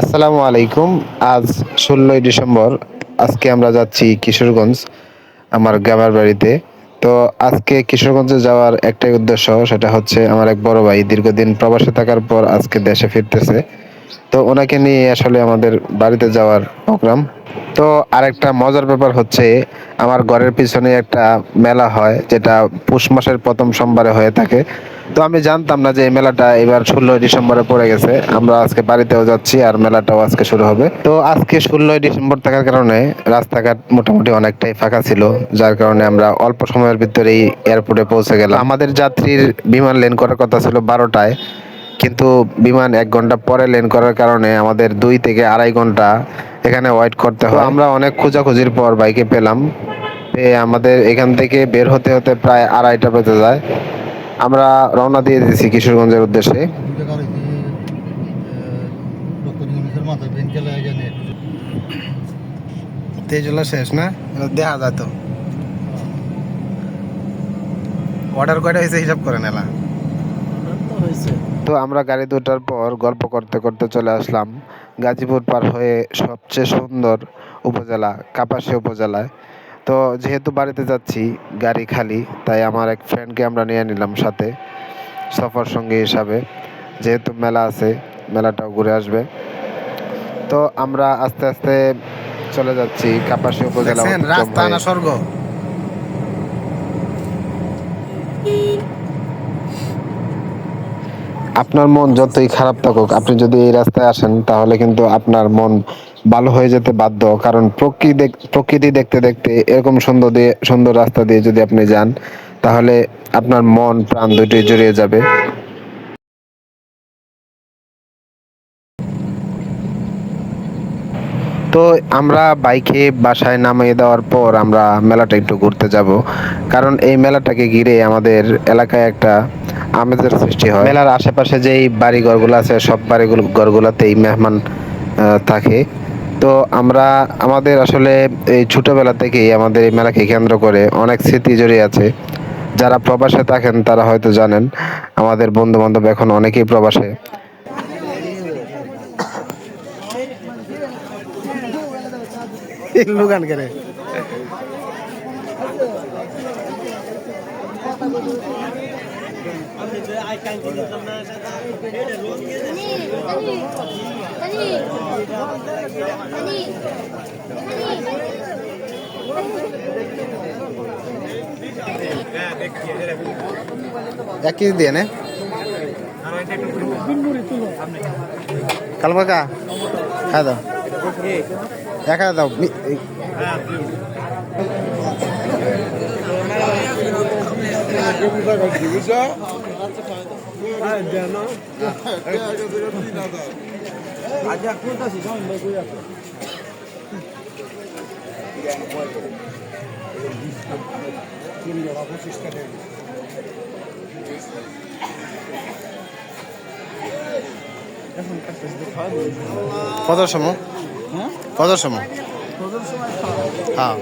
আসসালামু আলাইকুম। আজ ষোলোই ডিসেম্বর, আজকে আমরা যাচ্ছি কিশোরগঞ্জ, আমার গ্রামের বাড়িতে। তো আজকে কিশোরগঞ্জে যাওয়ার একটাই উদ্দেশ্য, সেটা হচ্ছে আমার এক বড় ভাই দীর্ঘদিন প্রবাসে থাকার পর আজকে দেশে ফিরতেছে। তো ওনাকে নিয়ে আসলে আমাদের বাড়িতে যাওয়ার প্রোগ্রাম। তো আরেকটা মজার ব্যাপার হচ্ছে, আমার ঘরের পিছনে একটা মেলা হয়, যেটা পুষ মাসের প্রথম সোমবারে হয়ে থাকে। তো আমি জানতাম না যে এই মেলাটা এবার ষোলোই ডিসেম্বরে পড়ে গেছে। আমরা আজকে বাড়িতেও যাচ্ছি আর মেলাটাও আজকে শুরু হবে। তো আজকে ষোলোই ডিসেম্বর থাকার কারণে রাস্তাঘাট মোটামুটি অনেকটাই ফাঁকা ছিল, যার কারণে আমরা অল্প সময়ের ভিতরেই এয়ারপোর্টে পৌঁছে গেলাম। আমাদের যাত্রীর বিমান লেন করার কথা ছিল বারোটায়। কিন্তু বিমান এক ঘণ্টা পরে লেন করার কারণে আমাদের দুই থেকে আড়াই ঘণ্টা এখানে ওয়েট করতে হয়। আমরা অনেক খোঁজাখুঁজির পর বাইকে পেলাম। পেয়ে আমাদের এখান থেকে বের হতে হতে প্রায় আড়াইটা বেজে যায়। আমরা রওনা দিয়ে দিয়েছি কিশোরগঞ্জের উদ্দেশ্যে। তেজলা শেষ না? দেখা যায় তো। অর্ডার কয়টা হয়েছে হিসাব করে নেলা হয়েছে। তো আমরা গাড়ি দুটার পর গল্প করতে করতে চলে আসলাম গাজীপুর পার হয়ে সবচেয়ে সুন্দর উপজেলা কাপাসি উপজেলায়। তো যেহেতু বাড়িতে যাচ্ছি গাড়ি খালি তাই আমার এক ফ্রেন্ডকে আমরা নিয়ে নিলাম সাথে সফর সঙ্গী হিসাবে। যেহেতু মেলা আছে মেলাটাও ঘুরে আসবে। তো আমরা আস্তে আস্তে চলে যাচ্ছি কাপাসি উপজেলা রাস্তা না স্বর্গ? আপনার মন যতই খারাপ থাকুক, আপনি যদি এই রাস্তায় আসেন, তাহলে কিন্তু আপনার মন ভালো হয়ে যেতে বাধ্য। কারণ প্রকৃতি দেখতে দেখতে এরকম সুন্দর দিয়ে, সুন্দর রাস্তা দিয়ে যদি আপনি যান, তাহলে আপনার মন, প্রাণ দুটোই জড়িয়ে যাবে। তো আমরা বাইকে বাসায় নামিয়ে দেওয়ার পর আমরা মেলাটা একটু ঘুরতে যাব। কারণ এই মেলাটাকে ঘিরে আমাদের এলাকায় একটা আমেজের সৃষ্টি হয়। মেলার আশেপাশে যেই বাড়ি ঘরগুলো আছে সব বাড়ি ঘরগুলোতেই মেহমান থাকে। তো আমরা আমাদের আসলে এই ছোটোবেলা থেকেই আমাদের এই মেলাকে কেন্দ্র করে অনেক স্মৃতি জড়িয়ে আছে। যারা প্রবাসে থাকেন তারা হয়তো জানেন আমাদের বন্ধু বান্ধব এখন অনেকেই প্রবাসে। করে এক কেজি দিয়ে নে। কাল কাকা খাই দাও। দেখা দাও মি- এই- কত সময় কত সময় হ্যাঁ